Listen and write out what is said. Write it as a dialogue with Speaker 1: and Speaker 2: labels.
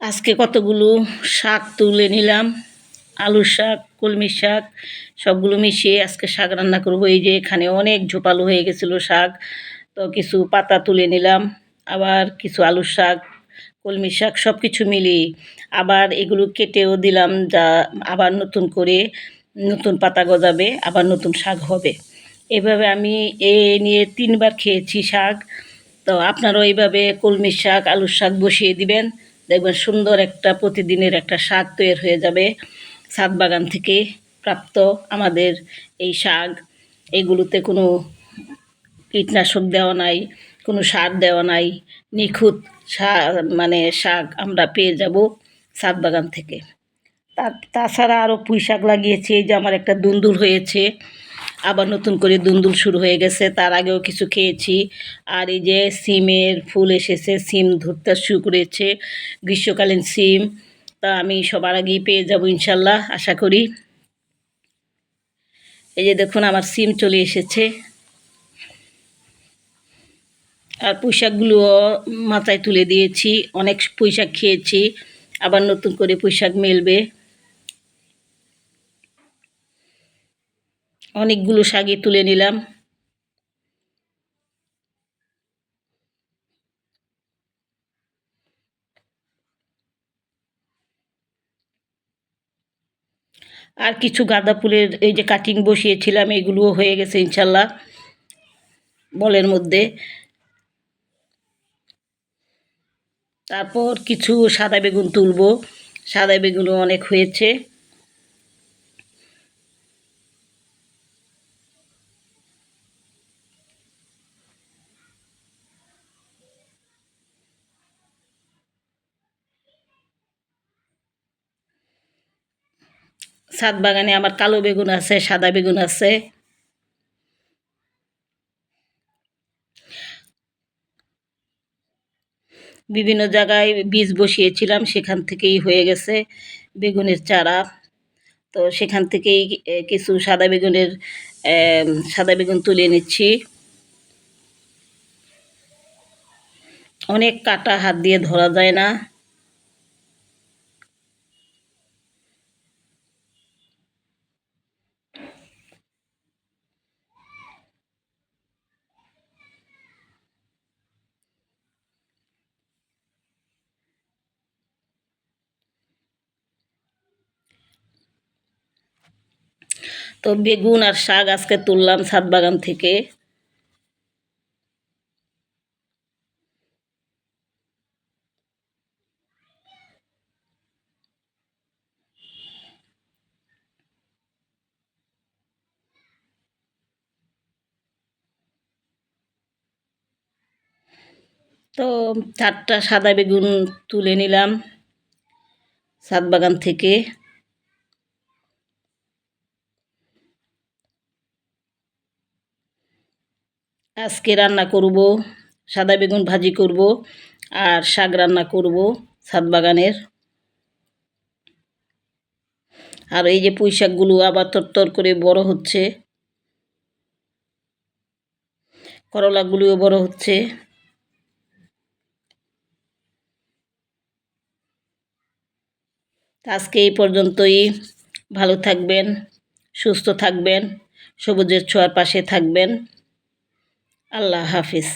Speaker 1: আজকে কতগুলো শাক তুলে নিলাম? আলুর শাক কলমি শাক, সবগুলো মিশিয়ে আজকে শাক রান্না করব। এই যে এখানে অনেক ঝোপালো হয়ে গেছিল শাক, তো কিছু পাতা তুলে নিলাম, আবার কিছু আলুর শাক কলমি শাক সব কিছু মিলিয়ে আবার এগুলো কেটেও দিলাম যা আবার নতুন করে নতুন পাতা গজাবে, আবার নতুন শাক হবে। এভাবে আমি এ নিয়ে তিনবার খেয়েছি শাক, তো আপনারাও এইভাবে কলমি শাক, আলুর শাক বসিয়ে দিবেন। দেখবেন সুন্দর একটা প্রতিদিনের একটা শাক তৈরি হয়ে যাবে। ছাদ বাগান থেকে প্রাপ্ত আমাদের এই শাক, এগুলোতে কোনো কীটনাশক দেওয়া নাই, কোনো সার দেওয়া নাই, নিখুঁত মানে শাক আমরা পেয়ে যাব ছাদ বাগান থেকে। তার, তাছাড়া আরও পুঁই শাক লাগিয়েছি, এই যে আমার একটা দুন্দুল হয়েছে। আবার নতুন করে দুন্দুল শুরু হয়ে গেছে, তার আগেও কিছু খেয়েছি। আর এই যে সিমের ফুল এসেছে, সিম ধরতে শুরু করেছে, গ্রীষ্মকালীন সিম। তা আমি সবার আগেই পেয়ে যাব ইনশাল্লাহ, আশা করি। এই যে দেখুন, আমার সিম চলে এসেছে। আর পুঁইশাকগুলোও মাথায় তুলে দিয়েছি, অনেক পুঁইশাক খেয়েছি, আবার নতুন করে পুঁইশাক মেলবে। অনেকগুলো শাগি তুলে নিলাম। আর কিছু গাঁদা ফুলের এই যে কাটিং বসিয়েছিলাম, এগুলোও হয়ে গেছে ইনশাল্লাহ, বলের মধ্যে। তারপর কিছু সাদা বেগুন তুলবো। সাদা বেগুনও অনেক হয়েছে। ছাদ বাগানে আমার কালো বেগুন আছে, সাদা বেগুন আছে। বিভিন্ন জায়গায় বীজ বসিয়েছিলাম, সেখান থেকেই হয়ে গেছে বেগুনের চারা। তো সেখান থেকেই কিছু সাদা বেগুনের সাদা বেগুন তুলে নিচ্ছি। অনেক কাটা হাত দিয়ে ধরা যায় না। তো বেগুন আর শাক আজকে তুললাম ছাদ বাগান থেকে। তো চারটা সাদা বেগুন তুলে নিলাম ছাদ বাগান থেকে। আজকে রান্না করব, সাদা বেগুন ভাজি করব আর শাক রান্না করব ছাদ বাগানের। আর এই যে পুঁই শাকগুলো আবার তরতর করে বড় হচ্ছে, করলাগুলিও বড় হচ্ছে। আজকে এই পর্যন্তই, ভালো থাকবেন, সুস্থ থাকবেন, সবুজের ছোঁয়ার পাশে থাকবেন। আল্লাহ হাফিজ।